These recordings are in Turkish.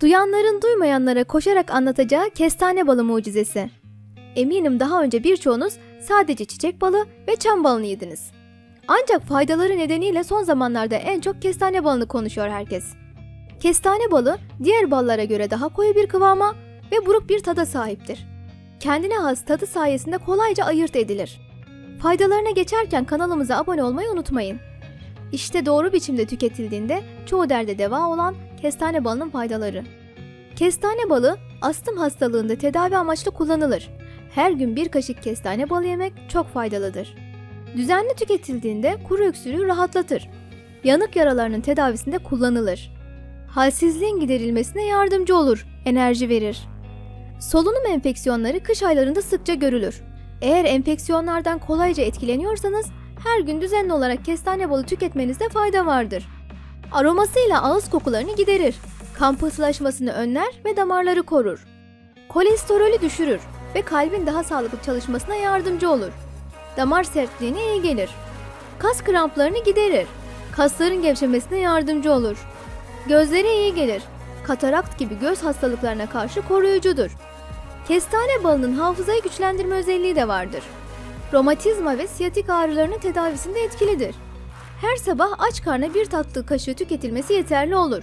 Duyanların duymayanlara koşarak anlatacağı kestane balı mucizesi. Eminim daha önce birçoğunuz sadece çiçek balı ve çam balını yediniz. Ancak faydaları nedeniyle son zamanlarda en çok kestane balını konuşuyor herkes. Kestane balı diğer ballara göre daha koyu bir kıvama ve buruk bir tada sahiptir. Kendine has tadı sayesinde kolayca ayırt edilir. Faydalarına geçerken kanalımıza abone olmayı unutmayın. İşte doğru biçimde tüketildiğinde çoğu derde deva olan kestane balının faydaları. Kestane balı astım hastalığında tedavi amaçlı kullanılır. Her gün bir kaşık kestane balı yemek çok faydalıdır. Düzenli tüketildiğinde kuru öksürüğü rahatlatır. Yanık yaralarının tedavisinde kullanılır. Halsizliğin giderilmesine yardımcı olur, enerji verir. Solunum enfeksiyonları kış aylarında sıkça görülür. Eğer enfeksiyonlardan kolayca etkileniyorsanız her gün düzenli olarak kestane balı tüketmenizde fayda vardır. Aromasıyla ağız kokularını giderir. Kan pıhtılaşmasını önler ve damarları korur. Kolesterolü düşürür ve kalbin daha sağlıklı çalışmasına yardımcı olur. Damar sertliğine iyi gelir. Kas kramplarını giderir. Kasların gevşemesine yardımcı olur. Gözlere iyi gelir. Katarakt gibi göz hastalıklarına karşı koruyucudur. Kestane balının hafızayı güçlendirme özelliği de vardır. Romatizma ve siyatik ağrılarının tedavisinde etkilidir. Her sabah aç karna bir tatlı kaşığı tüketilmesi yeterli olur.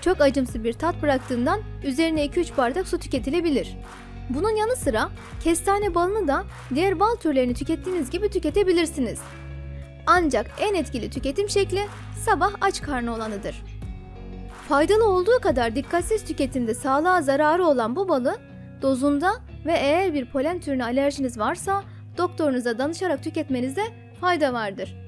Çok acımsı bir tat bıraktığından üzerine 2-3 bardak su tüketilebilir. Bunun yanı sıra kestane balını da diğer bal türlerini tükettiğiniz gibi tüketebilirsiniz. Ancak en etkili tüketim şekli sabah aç karnı olanıdır. Faydalı olduğu kadar dikkatsiz tüketimde sağlığa zararı olan bu balı dozunda ve eğer bir polen türüne alerjiniz varsa doktorunuza danışarak tüketmenizde fayda vardır.